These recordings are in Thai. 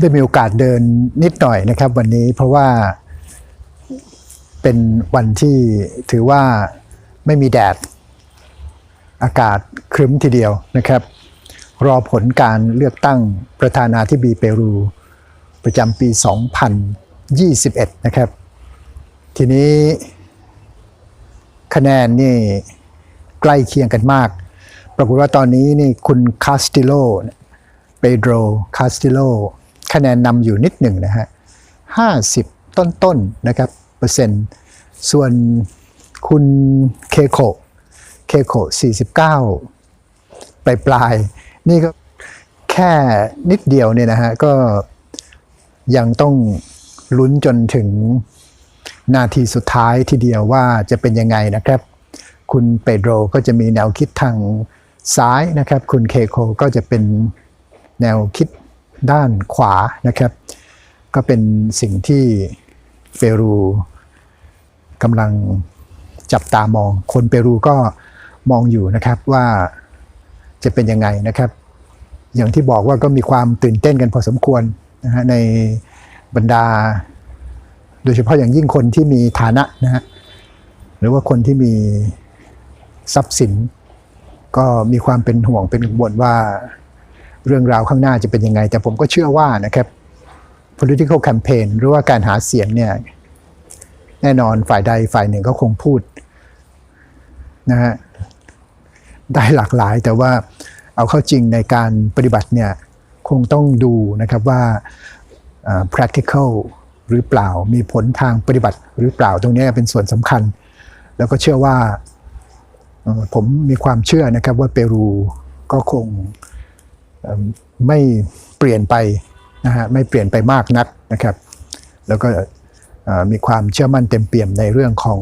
ได้มีโอกาสเดินนิดหน่อยนะครับ วันนี้เพราะว่าเป็นวันที่ถือว่าไม่มีแดด อากาศครึ้มทีเดียวนะครับ รอผลการเลือกตั้งประธานาธิบดีเปรู ประจำปี 2021 นะครับ ทีนี้คะแนนนี่ใกล้เคียงกันมาก ปรากฏว่าตอนนี้นี่คุณคาสติโลเปโดรคาสติโล คะแนนนำอยู่นิดหนึ่งนะฮะ50ต้นๆนะครับเปอร์เซ็นต์ ส่วนคุณเคโคเคโค49ปลายปลายๆนี่ก็แค่นิดเดียวเนี่ยนะฮะก็ยังต้องลุ้นจนถึงนาทีสุดท้ายทีเดียวว่าจะเป็นยังไงนะครับ คุณเปโดรก็จะมีแนวคิดทางซ้ายนะครับ คุณเคโคก็จะเป็นแนวคิด ด้านขวานะครับ ก็เป็นสิ่งที่เปรูกำลังจับตามอง คนเปรูก็มองอยู่นะครับว่าจะเป็นยังไงนะครับ อย่างที่บอกว่าก็มีความตื่นเต้นกันพอสมควรนะฮะในบรรดา โดยเฉพาะอย่างยิ่งคนที่มีฐานะนะฮะหรือว่าคนที่มีทรัพย์สิน ก็มีความเป็นห่วงเป็นกังวลว่า เรื่องราวข้างหน้าจะเป็นยังไง แต่ผมก็เชื่อว่านะครับ political campaign หรือว่าการหาเสียงเนี่ยแน่นอนฝ่ายใดฝ่ายหนึ่งก็คงพูดนะฮะได้หลากหลายแต่ว่าเอาเข้าจริงในการปฏิบัติเนี่ยคงต้องดูนะครับว่า practical หรือเปล่ามีผลทางปฏิบัติหรือเปล่าตรงนี้เป็นส่วนสำคัญ แล้วก็เชื่อว่าผมมีความเชื่อนะครับว่าเปรูก็คง ไม่เปลี่ยนไปนะฮะไม่เปลี่ยนไปมากนักนะครับ แล้วก็มีความเชื่อมั่นเต็มเปี่ยมในเรื่องของ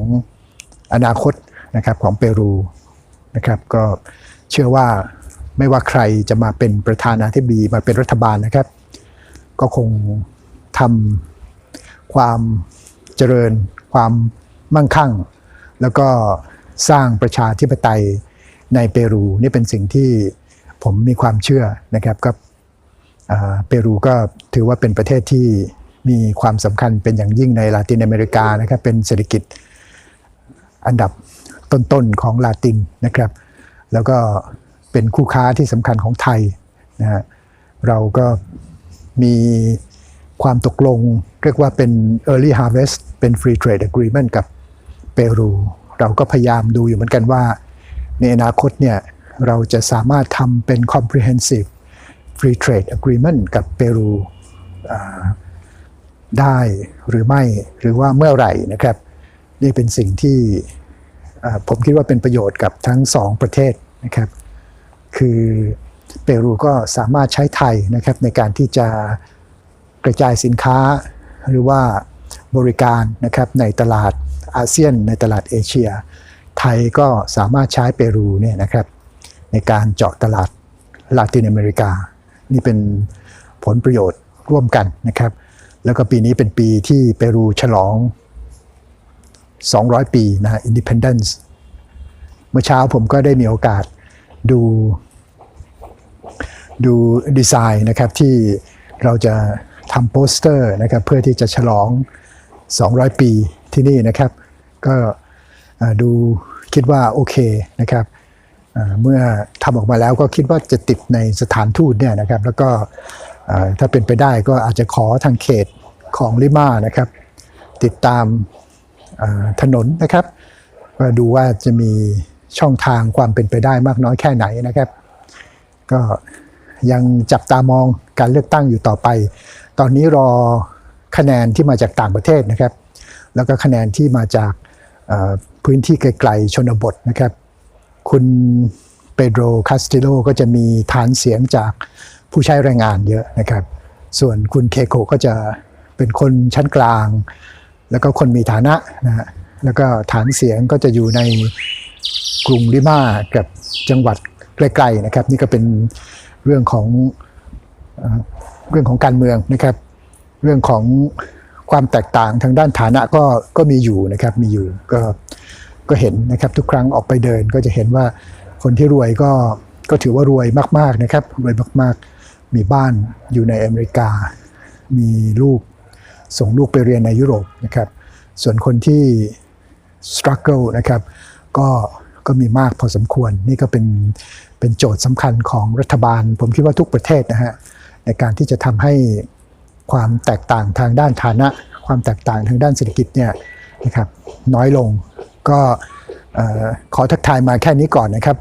อนาคตนะครับของเปรูนะครับ ก็เชื่อว่าไม่ว่าใครจะมาเป็นประธานาธิบดีมาเป็นรัฐบาลนะครับ ก็คงทำความเจริญ ความมั่งคั่ง แล้วก็สร้างประชาธิปไตยในเปรู นี่เป็นสิ่งที่ ผมมีความเชื่อนะครับก็เปรูก็ถือว่าเป็นประเทศที่มีความสำคัญเป็นอย่างยิ่งในลาตินอเมริกานะครับเป็นเศรษฐกิจอันดับต้นๆของลาตินนะครับ แล้วก็เป็นคู่ค้าที่สำคัญของไทยนะฮะเราก็มีความตกลงเรียกว่าเป็น early harvest เป็น free trade agreement กับเปรู เราก็พยายามดูอยู่เหมือนกันว่า ในอนาคตเนี่ย เราจะสามารถทำเป็น comprehensive free trade agreement กับเปรูได้หรือไม่หรือว่าเมื่อไหร่นะครับ นี่เป็นสิ่งที่ผมคิดว่าเป็นประโยชน์กับทั้งสองประเทศนะครับ คือเปรูก็สามารถใช้ไทยนะครับในการที่จะกระจายสินค้าหรือว่าบริการนะครับในตลาดอาเซียนในตลาดเอเชีย ไทยก็สามารถใช้เปรูเนี่ยนะครับ ในการเจาะตลาดลาตินอเมริกา นี่เป็นผลประโยชน์ร่วมกันนะครับ แล้วก็ปีนี้เป็นปีที่เปรูฉลอง 200 ปีนะฮะ independence เมื่อเช้าผมก็ได้มีโอกาสดูดูดีไซน์นะครับที่เราจะทำโปสเตอร์นะครับเพื่อที่จะฉลอง 200 ปีที่นี่นะครับ ก็ดูคิดว่าโอเคนะครับ เมื่อทำออกมาแล้วก็คิดว่าจะติดในสถานทูตเนี่ยนะครับ แล้วก็ถ้าเป็นไปได้ก็อาจจะขอทางเขตของลิมานะครับ ติดตามถนนนะครับก็ดูว่าจะมีช่องทางความเป็นไปได้มากน้อยแค่ไหนนะครับ ก็ยังจับตามองการเลือกตั้งอยู่ต่อไป ตอนนี้รอคะแนนที่มาจากต่างประเทศนะครับ แล้วก็คะแนนที่มาจากพื้นที่ไกลๆชนบทนะครับ คุณเปโดรคาสติโลก็จะมีฐานเสียงจากผู้ใช้แรงงานเยอะนะครับ ส่วนคุณเคโกก็จะเป็นคนชั้นกลาง แล้วก็คนมีฐานะนะฮะแล้วก็ฐานเสียงก็จะอยู่ในกรุงลิมากับจังหวัดใกล้ๆนะครับ นี่ก็เป็นเรื่องของเอ่อเรื่องของการเมืองนะครับ เรื่องของความแตกต่างทางด้านฐานะก็ก็มีอยู่นะครับมีอยู่ก็ ก็เห็นนะครับทุกครั้งออกไปเดินก็จะเห็นว่าคนที่รวยก็ก็ถือว่ารวยมาก ๆนะครับรวยมากๆ มีบ้านอยู่ในอเมริกา มีลูกส่งลูกไปเรียนในยุโรปนะครับ ส่วนคนที่ struggle นะครับก็ก็มีมากพอสมควร นี่ก็เป็นเป็นโจทย์สำคัญของรัฐบาล ผมคิดว่าทุกประเทศนะฮะในการที่จะทำให้ความแตกต่างทางด้านฐานะ ความแตกต่างทางด้านเศรษฐกิจเนี่ยนะครับน้อยลง ก็ขอทักทายมาแค่นี้ก่อนนะครับ